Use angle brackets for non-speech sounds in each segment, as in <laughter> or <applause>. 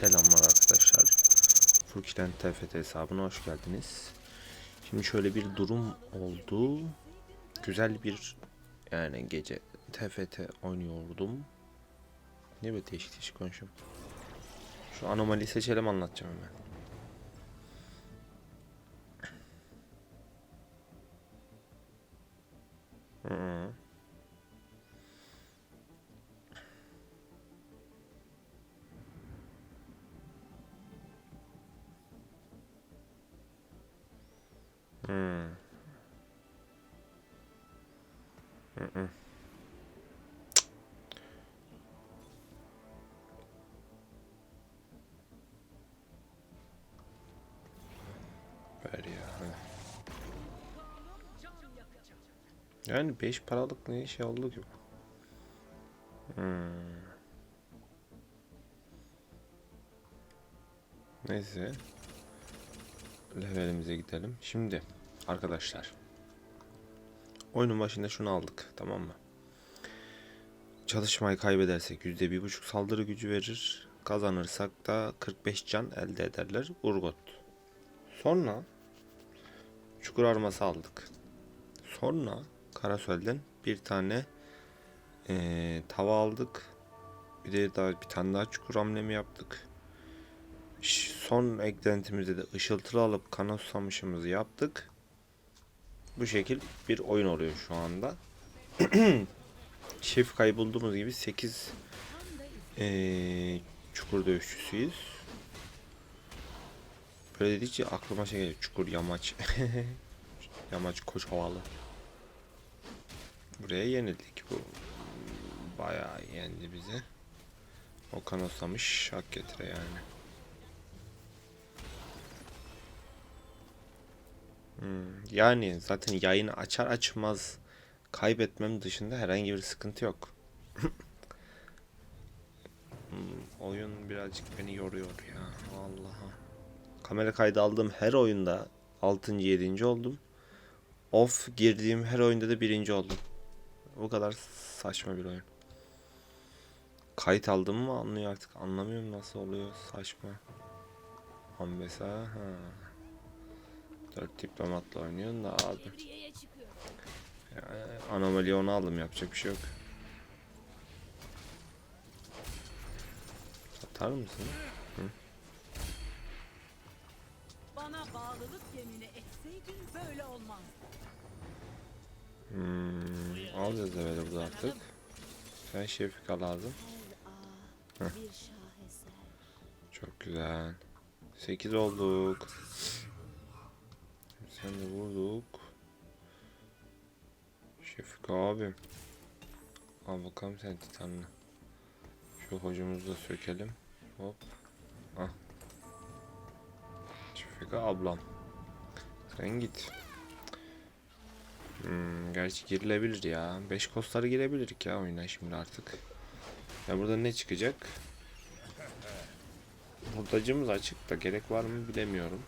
Selamlar arkadaşlar. Furki'den TFT hesabına hoş geldiniz. Şimdi şöyle bir durum oldu. Güzel bir yani gece TFT oynuyordum. Ne böyle değişik değişik konuşuyorum. Şu anomaliyi seçelim anlatacağım hemen. Hı -hı. Ver ya. Yani 5 paralık ne şey oldu ki? Hmm. Neyse. Levelimize gidelim. Şimdi arkadaşlar. Oyunun başında şunu aldık. Tamam mı? Çalışmayı kaybedersek %1.5 saldırı gücü verir. Kazanırsak da 45 can elde ederler. Urgot. Sonra çukur arması aldık. Sonra Karasöl'den bir tane eee, tava aldık. Bir de daha bir tane daha çukur hamlemi yaptık. Son eklentimizde de ışıltılı alıp kana susamışımızı yaptık. Bu şekil bir oyun oluyor şu anda. <clears throat> Şef kaybolduğumuz gibi 8 eee çukur dövüşçüsüyüz. Böyle dedikçe aklıma şey geliyor. Çukur yamaç. <laughs> yamaç koç havalı. Buraya yenildik. Bu bayağı yendi bizi. O kanoslamış hak getire yani. Hmm, yani zaten yayını açar açmaz kaybetmem dışında herhangi bir sıkıntı yok. <laughs> Hmm, oyun birazcık beni yoruyor ya. Vallahi. Kamera kaydı aldığım her oyunda 6. 7. oldum. Off girdiğim her oyunda da birinci oldum. Bu kadar saçma bir oyun. Kayıt aldım mı anlıyor artık. Anlamıyorum nasıl oluyor saçma. Ambesa ha. Dört diplomatla oynuyorsun da abi. Yani anomali onu aldım yapacak bir şey yok. Atar mısın? Bana bağlılık yemini etseydin böyle olmazdı. Hmm, alacağız evet burada artık. Sen Şefika lazım. Heh. Çok güzel. 8 olduk. Sen de vurduk. Şefika abi. Al bakalım sen titanını. Şu hocamızı da sökelim. Hop. Ah. Şefika ablam. Sen git. Hmm, gerçi girilebilir ya. 5 kostları girebilirdik ya oyuna şimdi artık. Ya burada ne çıkacak? Hurdacımız açık da gerek var mı bilemiyorum.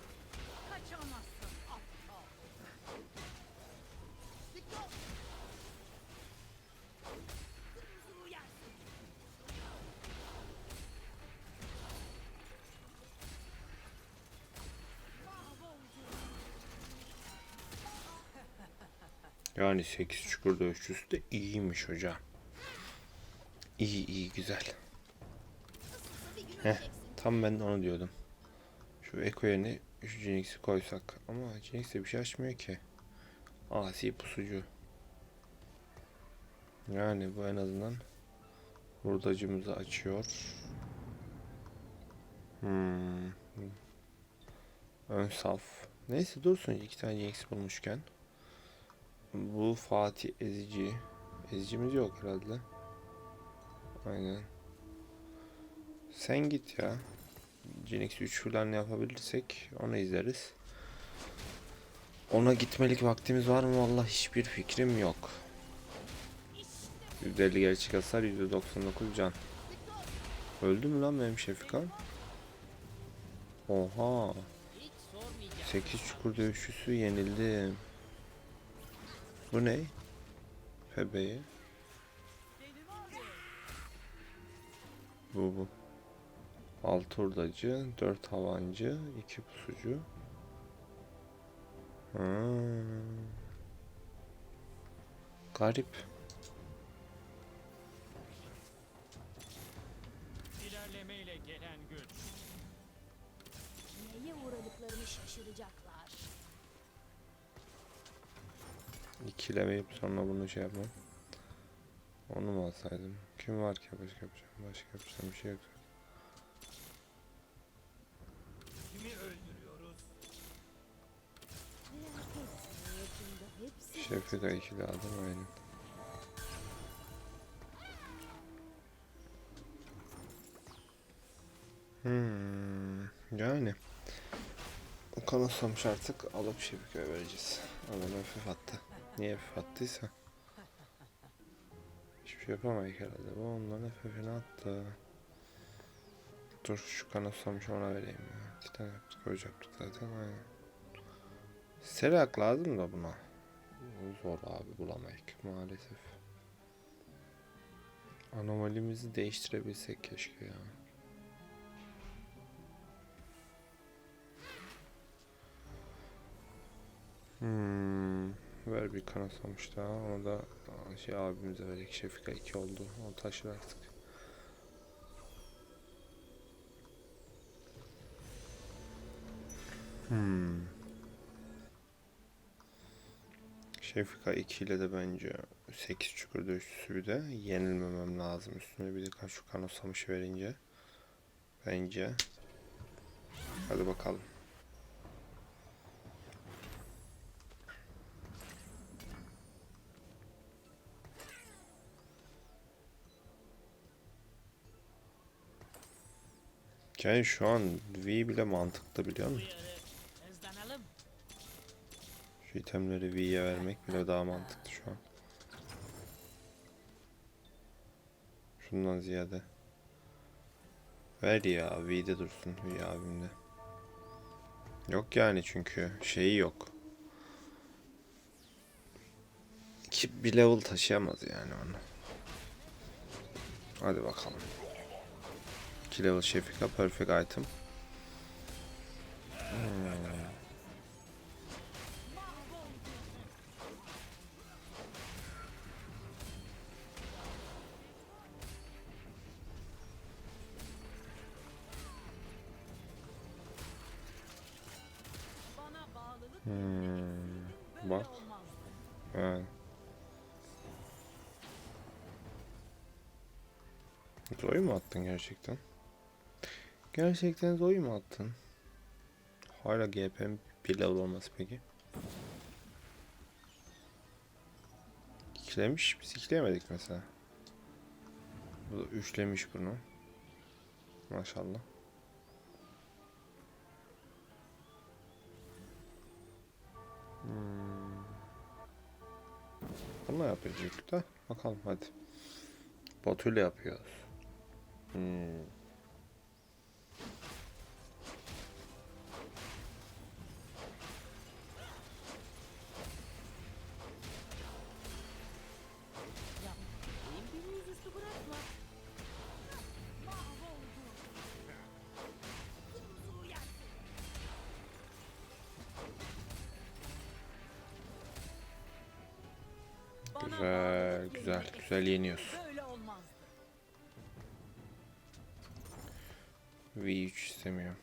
Yani 8 çukur dövüşçüsü de iyiymiş hocam. İyi iyi güzel. Heh, tam ben de onu diyordum. Şu Eko yerine şu Jinx'i koysak. Ama Jinx de bir şey açmıyor ki. Asi pusucu. Yani bu en azından hurdacımızı açıyor. Hmm. Ön saf. Neyse dursun iki tane Jinx bulmuşken. Bu Fatih Ezici. Ezicimiz yok herhalde. Aynen. Sen git ya. Genix 3 falan yapabilirsek onu izleriz. Ona gitmelik vaktimiz var mı? Vallahi hiçbir fikrim yok. %50 gerçek hasar, %99 can. Öldü mü lan benim Şefikan? Oha. 8 çukur dövüşçüsü yenildi. Bu ne? Abi. Bu bu. 6 hurdacı, 4 havancı, 2 pusucu. Hmm. Garip. İlerlemeyle gelen güç. Neye uğradıklarını şaşıracaklar. İkilemeyip sonra bunu şey yapmam. Onu mu alsaydım? Kim var ki başka yapacağım? Başka yapacağım bir şey yok. Kimi öldürüyoruz? Hepsi Şefika ikili aldım aynen. Hmm, yani kanıtlamış artık alıp Şefika'ya vereceğiz. Adam hafif attı. Niye hafif attıysa. Hiçbir şey yapamayız herhalde. Bu onların hafifini attı. Dur şu kanıtlamış ona vereyim ya. İki tane yaptık, yaptık zaten aynen. Serak lazım da buna. Zor abi bulamayık maalesef. Anomalimizi değiştirebilsek keşke ya. Ver bir kanatlamış daha. Onu da şey abimize verdik. Şefika 2 oldu. O taşır artık. Hmm. Şefika 2 ile de bence 8 çukur dövüşçüsü bir de yenilmemem lazım. Üstüne bir de kan- şu kanosamış verince. Bence. Hadi bakalım. Yani şu an V bile mantıklı biliyor musun? Şu itemleri V'ye vermek bile daha mantıklı şu an. Şundan ziyade. Ver ya V'de dursun V abimde. Yok yani çünkü şeyi yok. Ki bir level taşıyamaz yani onu. Hadi bakalım. 2 level Şefika perfect item. Hmm, bak. Evet. Zoe mu attın gerçekten? Gerçekten Zoe mu attın? Hala GP'm bir level olması peki? İkilemiş, biz ikileyemedik mesela. Bu da üçlemiş bunu. Maşallah. Hmm. Bununla yapacaktık da bakalım hadi. Botuyla yapıyoruz. Hmm. Güzel, güzel, güzel olmazdı. V3 istemiyor.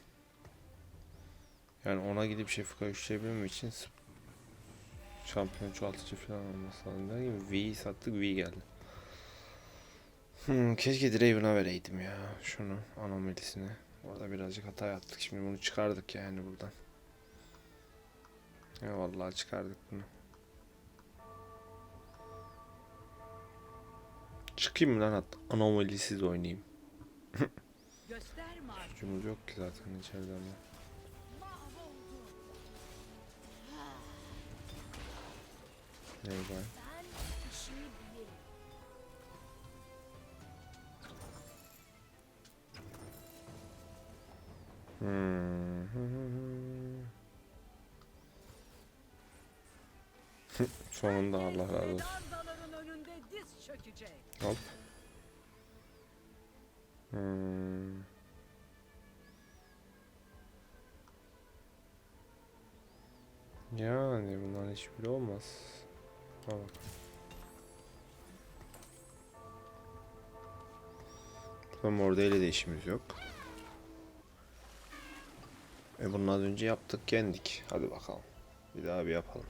Yani ona gidip Şefika üçleyebilmem için sp- şampiyon çoğaltıcı falan olması lazım. Der gibi V'yi sattık V geldi. Hmm, keşke Draven'a vereydim ya şunu anomalisini. Orada birazcık hata yaptık. Şimdi bunu çıkardık yani buradan. Ya vallahi çıkardık bunu. Çıkayım mı lan hatta anomalisiz oynayayım. <laughs> Suçumuz yok ki zaten içeride ama. Bilirim. Hmm. <laughs> Sonunda Allah razı olsun. Kalk. Hmm. Yani bunların hiçbiri olmaz. Tamam. Burada Mordeyle de işimiz yok. E bunu az önce yaptık yendik. Hadi bakalım. Bir daha bir yapalım.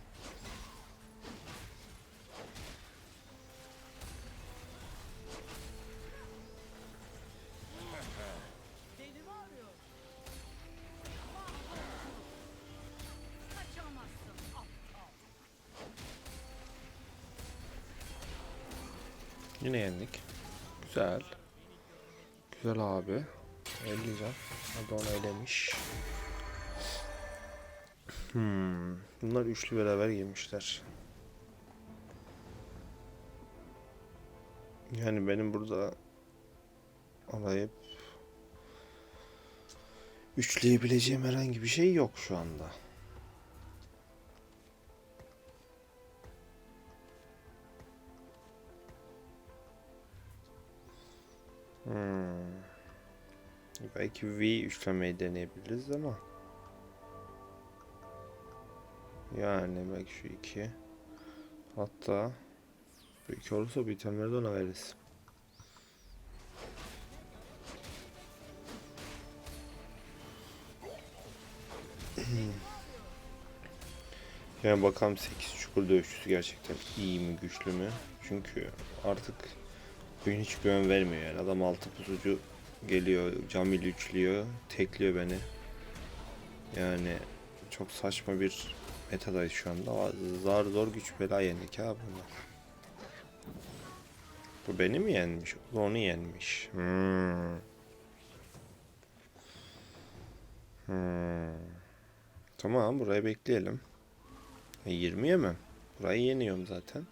Yine yendik. Güzel. Güzel abi. Elleyeceğim. Hadi onu elemiş. Hmm. Bunlar üçlü beraber girmişler. Yani benim burada alayıp üçleyebileceğim herhangi bir şey yok şu anda. Hmm. Belki V üçlemeyi deneyebiliriz ama. Yani belki şu iki. Hatta bu iki olursa bu itemleri de ona veririz. Yani bakalım 8 çukur dövüşçüsü gerçekten iyi mi güçlü mü? Çünkü artık oyun hiç güven vermiyor yani. Adam altı pusucu geliyor, Camil üçlüyor, tekliyor beni. Yani çok saçma bir metadayız şu anda. Zar zor güç bela yendik ha bunlar. Bu beni mi yenmiş? O da onu yenmiş. Hmm. Hmm. Tamam buraya bekleyelim. E, 20 yemem. Burayı yeniyorum zaten.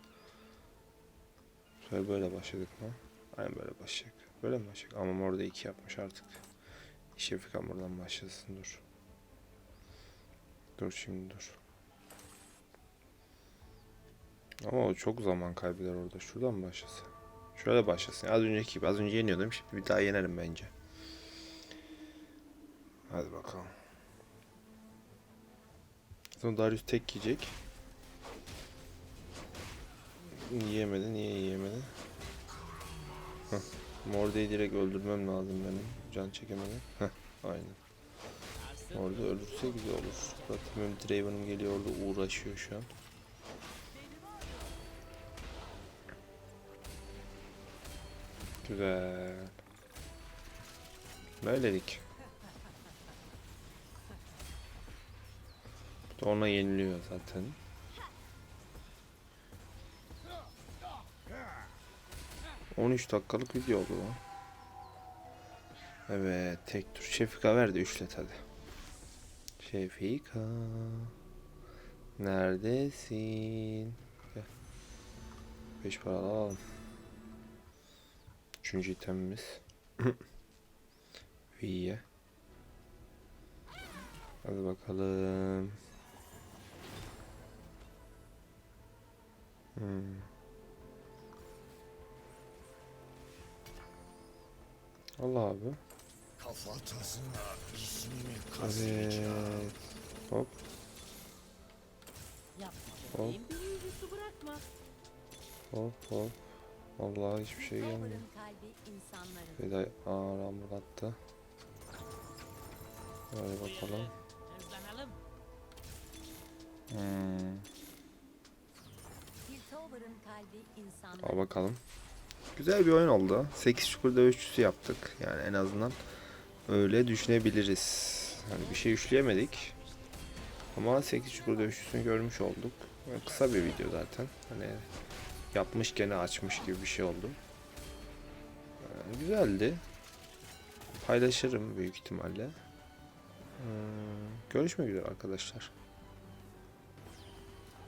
Şöyle böyle başladık mı? Aynen böyle başlayacak. Böyle mi başlayacak? Ama orada iki yapmış artık. Şefika buradan başlasın dur. Dur şimdi dur. Ama o çok zaman kaybeder orada. Şuradan başlasın? Şöyle başlasın. Az önceki gibi. Az önce yeniyordum. Şimdi bir daha yenerim bence. Hadi bakalım. Sonra Darius tek yiyecek. Yiyemedi. Niye yiyemedi? Morde'yi direkt öldürmem lazım benim. Can çekemedim. Heh. Aynen. Orada ölürse güzel olur. Zaten benim Draven'ım geliyor orada uğraşıyor şu an. Güzel. Böylelik. Bu da ona yeniliyor zaten. On üç dakikalık video oldu lan. Evet tek tur. Şefika verdi üçlet hadi. Şefika. Neredesin? Gel. Beş para alalım. Üçüncü itemimiz. <laughs> V'ye. Hadi bakalım. Hmm. Allah abi. Kafatasına ismini Evet. Hop Hop. hop hop. Vallahi hiçbir şey gelmiyor. Bir de ağır hamur attı. Hadi bakalım. Hmm. Al bakalım. Güzel bir oyun oldu. 8 çukur dövüşçüsü yaptık. Yani en azından öyle düşünebiliriz. Hani bir şey üçleyemedik. Ama 8 çukur dövüşçüsünü görmüş olduk. Yani kısa bir video zaten. Hani yapmış gene açmış gibi bir şey oldu. Yani güzeldi. Paylaşırım büyük ihtimalle. Hmm, görüşmek üzere arkadaşlar.